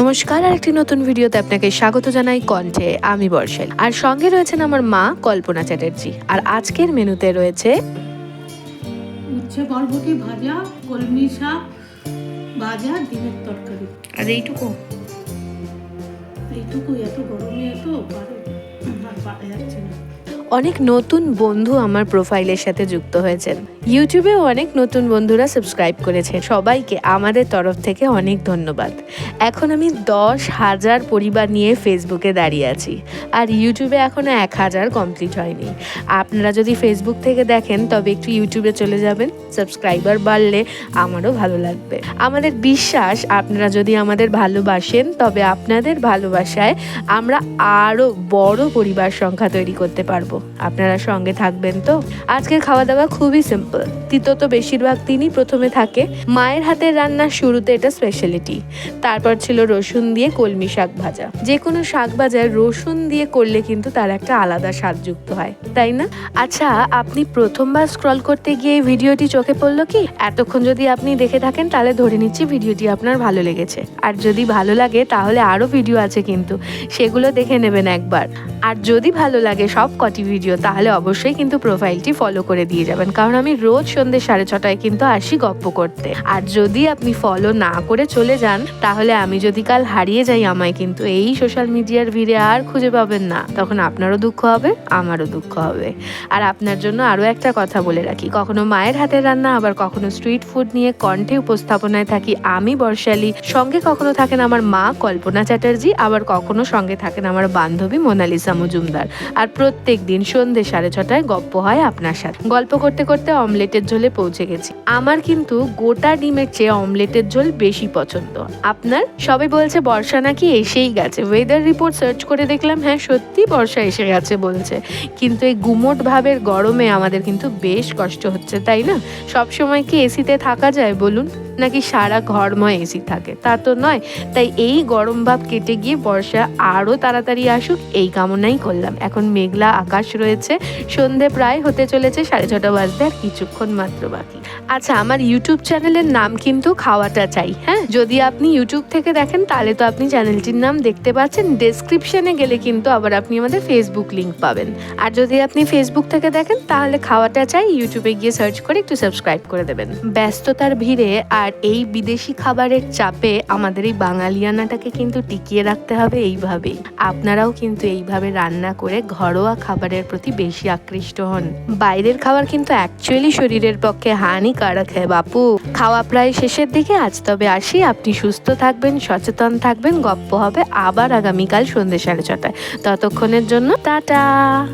নমস্কার আর একটি নতুন ভিডিওতে আপনাকে স্বাগত জানাই কণ্ঠে আমি বর্ষাল। আর সঙ্গে রয়েছেন আমার মা কল্পনা চ্যাটার্জি। আর আজকের মেনুতে রয়েছে উচ্ছে বরবটি ভাজা কলমি শাক ভাজা ডিমের তরকারি। আর এইটুকু? এইটুকু এত গরমে এত পারে আর পারা যাচ্ছে না। অনেক নতুন বন্ধু আমার প্রোফাইলের সাথে যুক্ত হয়েছেন। ইউটিউবেও অনেক নতুন বন্ধুরা সাবস্ক্রাইব করেছেন। সবাইকে আমাদের তরফ থেকে অনেক ধন্যবাদ। এখন আমি দশ হাজার পরিবার নিয়ে ফেসবুকে দাঁড়িয়ে আছি। আর ইউটিউবে এখনও এক হাজার কমপ্লিট হয়নি। আপনারা যদি ফেসবুক থেকে দেখেন, তবে একটু ইউটিউবে চলে যাবেন। সাবস্ক্রাইবার বাড়লে আমারও ভালো লাগবে। আমাদের বিশ্বাস, আপনারা যদি আমাদের ভালোবাসেন, তবে আপনাদের ভালোবাসায় আমরা আরও বড় পরিবার সংখ্যা তৈরি করতে পারব। আপনারা সঙ্গে থাকবেন তো? আজকের খাওয়া দাওয়া খুবই সিম্পল তিতো তো বেশিরভাগ দিনই প্রথমে থাকে। মায়ের হাতের রান্নার শুরুতে এটা স্পেশালিটি তারপর ছিল রসুন দিয়ে কলমি শাক ভাজা। যে কোনো শাক ভাজায় রসুন দিয়ে করলে কিন্তু তার একটা আলাদা স্বাদ যুক্ত হয়। তাই না? আচ্ছা আপনি প্রথমবার স্ক্রল করতে গিয়ে ভিডিওটি চোখে পড়ল কি? এতক্ষণ যদি আপনি দেখে থাকেন, তাহলে ধরে নিচ্ছি ভিডিওটি আপনার ভালো লেগেছে। আর যদি ভালো লাগে, তাহলে আরও ভিডিও আছে কিন্তু। সেগুলো দেখে নেবেন একবার। আর যদি ভালো লাগে সব কটি ভিডিও তাহলে অবশ্যই কিন্তু প্রোফাইলটি ফলো করে দিয়ে যাবেন। কারণ আমি রোজ সন্ধ্যে সাড়ে ছটায় কিন্তু আসি গপ্প করতে। আর যদি আপনি ফলো না করে চলে যান, তাহলে আমি যদি কাল হারিয়ে যাই আমায় কিন্তু এই সোশ্যাল মিডিয়ার ভিড়ে আর খুঁজে পাবেন না। তখন আপনারও দুঃখ হবে, আমারও দুঃখ হবে। আর আপনার জন্য আরও একটা কথা বলে রাখি, কখনো মায়ের হাতের রান্না, আবার কখনো স্ট্রিট ফুড নিয়ে কণ্ঠে উপস্থাপনায় থাকি আমি, বর্ষালী। সঙ্গে কখনো থাকেন আমার মা, কল্পনা চ্যাটার্জি, আবার কখনো সঙ্গে থাকেন আমার বান্ধবী মোনালিসা মজুমদার। আর প্রত্যেক দিন সন্ধ্যে সাড়ে ছটায় গপ্প হয় আপনার সাথে। গল্প করতে করতে অমলেটের ঝোলে পৌঁছে গেছি। আমার কিন্তু গোটা ডিমের চেয়ে অমলেটের ঝোল বেশি পছন্দ। আপনার? সবাই বলছে বর্ষা নাকি এসেই গেছে। ওয়েদার রিপোর্ট সার্চ করে দেখলাম হ্যাঁ সত্যি বর্ষা এসে গেছে বলছে। কিন্তু এই গুমোট ভাবের গরমে আমাদের কিন্তু বেশ কষ্ট হচ্ছে, তাই না? সব সময় কি এসিতে থাকা যায়, বলুন? নাকি সারা ঘরময় এসি থাকে? তা তো নয়। তাই এই গরম ভাব কেটে গিয়ে বর্ষা আরও তাড়াতাড়ি আসুক, এই কামনাই করলাম। এখন মেঘলা আকাশ রয়েছে। সন্ধে প্রায় হতে চলেছে, সাড়ে ছটা বাজতে আর কিছুক্ষণ মাত্র বাকি। আচ্ছা আমার ইউটিউব চ্যানেলের নাম কিন্তু খাওয়াটা চাই হ্যাঁ? যদি আপনি ইউটিউব থেকে দেখেন, তাহলে তো আপনি চ্যানেলটির নাম দেখতে পাচ্ছেন। ডেসক্রিপশনে গেলে কিন্তু আবার আপনি আমাদের ফেসবুক লিঙ্ক পাবেন। আর যদি আপনি ফেসবুক থেকে দেখেন, তাহলে খাওয়াটা চাই ইউটিউবে গিয়ে সার্চ করে একটু সাবস্ক্রাইব করে দেবেন। ব্যস্ততার ভিড়ে আর এই বিদেশি খাবারের চাপে আমাদের এই বাঙালিয়ানাটাকে কিন্তু টিকিয়ে রাখতে হবে এইভাবেই। আপনারাও কিন্তু এইভাবে রান্না করে ঘরোয়া খাবারের প্রতি বেশি আকৃষ্ট হন। বাইরের খাবার কিন্তু অ্যাকচুয়ালি শরীরের পক্ষে হানিকারক হ্যাঁ বাপু। খাওয়া প্রায় শেষের দিকে, আজ তবে আসি। আপনি সুস্থ থাকবেন, সচেতন থাকবেন। গপ্প হবে আবার আগামীকাল সন্ধ্যে সাড়ে ছটায়। ততক্ষণের জন্য টাটা।